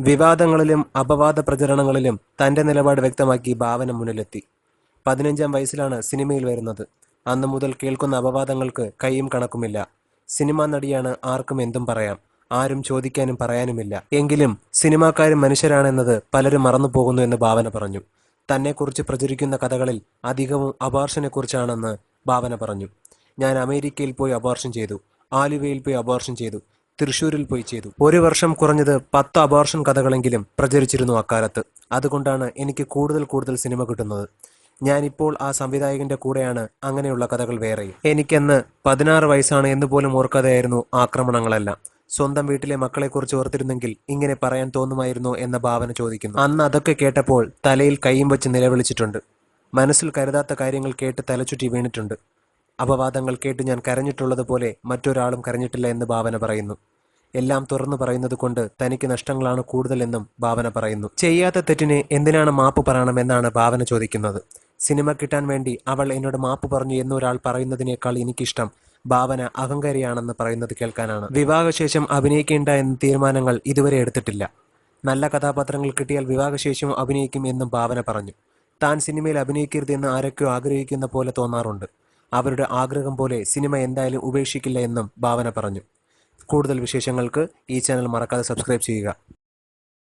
വിവാദങ്ങളിലും അപവാദ പ്രചരണങ്ങളിലും തന്റെ നിലപാട് വ്യക്തമാക്കി ഭാവന മുന്നിലെത്തി. പതിനഞ്ചാം വയസ്സിലാണ് സിനിമയിൽ വരുന്നത്. അന്നു മുതൽ കേൾക്കുന്ന അപവാദങ്ങൾക്ക് കൈയും കണക്കുമില്ല. സിനിമാ നടിയാണ് ആർക്കും എന്തും പറയാം ആരും ചോദിക്കാനും പറയാനുമില്ല. എങ്കിലും സിനിമാക്കാരും മനുഷ്യരാണെന്നത് പലരും മറന്നു പോകുന്നു എന്ന് ഭാവന പറഞ്ഞു. തന്നെക്കുറിച്ച് പ്രചരിക്കുന്ന കഥകളിൽ അധികവും അബോർഷനെക്കുറിച്ചാണെന്ന് ഭാവന പറഞ്ഞു. ഞാൻ അമേരിക്കയിൽ പോയി അബോർഷൻ ചെയ്തു ആലുവയിൽ പോയി അബോർഷൻ ചെയ്തു തൃശൂരിൽ പോയി ചെയ്തു. ഒരു വർഷം കുറഞ്ഞത് പത്ത് അബോർഷൻ കഥകളെങ്കിലും പ്രചരിച്ചിരുന്നു അക്കാലത്ത്. അതുകൊണ്ടാണ് എനിക്ക് കൂടുതൽ കൂടുതൽ സിനിമ കിട്ടുന്നത്. ഞാനിപ്പോൾ ആ സംവിധായകന്റെ കൂടെയാണ്. അങ്ങനെയുള്ള കഥകൾ വേറെയും എനിക്കന്ന് പതിനാറ് വയസ്സാണ് എന്ന് പോലും ഓർക്കാതെയായിരുന്നു ആക്രമണങ്ങളെല്ലാം. സ്വന്തം വീട്ടിലെ മക്കളെക്കുറിച്ച് ഓർത്തിരുന്നെങ്കിൽ ഇങ്ങനെ പറയാൻ തോന്നുമായിരുന്നോ എന്ന ഭാവന ചോദിക്കുന്നു. അന്ന് അതൊക്കെ കേട്ടപ്പോൾ തലയിൽ കൈയും വെച്ച് നിലവിളിച്ചിട്ടുണ്ട്. മനസ്സിൽ കരുതാത്ത കാര്യങ്ങൾ കേട്ട് തലചുറ്റി വീണിട്ടുണ്ട്. അപവാദങ്ങൾ കേട്ട് ഞാൻ കരഞ്ഞിട്ടുള്ളതുപോലെ മറ്റൊരാളും കരഞ്ഞിട്ടില്ല എന്ന് ഭാവന പറയുന്നു. എല്ലാം തുറന്നു പറയുന്നത് കൊണ്ട് തനിക്ക് നഷ്ടങ്ങളാണ് കൂടുതലെന്നും ഭാവന പറയുന്നു. ചെയ്യാത്ത തെറ്റിന് എന്തിനാണ് മാപ്പ് പറയണമെന്നാണ് ഭാവന ചോദിക്കുന്നത്. സിനിമ കിട്ടാൻ വേണ്ടി അവൾ എന്നോട് മാപ്പ് പറഞ്ഞു എന്നൊരാൾ പറയുന്നതിനേക്കാൾ എനിക്കിഷ്ടം ഭാവന അഹങ്കാരിയാണെന്ന് പറയുന്നത് കേൾക്കാനാണ്. വിവാഹശേഷം അഭിനയിക്കേണ്ട എന്ന തീരുമാനങ്ങൾ ഇതുവരെ എടുത്തിട്ടില്ല. നല്ല കഥാപാത്രങ്ങൾ കിട്ടിയാൽ വിവാഹശേഷം അഭിനയിക്കും എന്നും ഭാവന പറഞ്ഞു. താൻ സിനിമയിൽ അഭിനയിക്കരുതെന്ന് ആരൊക്കെയോ ആഗ്രഹിക്കുന്ന പോലെ തോന്നാറുണ്ട്. അവരുടെ ആഗ്രഹം പോലെ സിനിമ എന്തായാലും ഉപേക്ഷിക്കില്ല എന്നും ഭാവന പറഞ്ഞു. കൂടുതൽ വിശേഷങ്ങൾക്ക് ഈ ചാനൽ മറക്കാതെ സബ്സ്ക്രൈബ് ചെയ്യുക.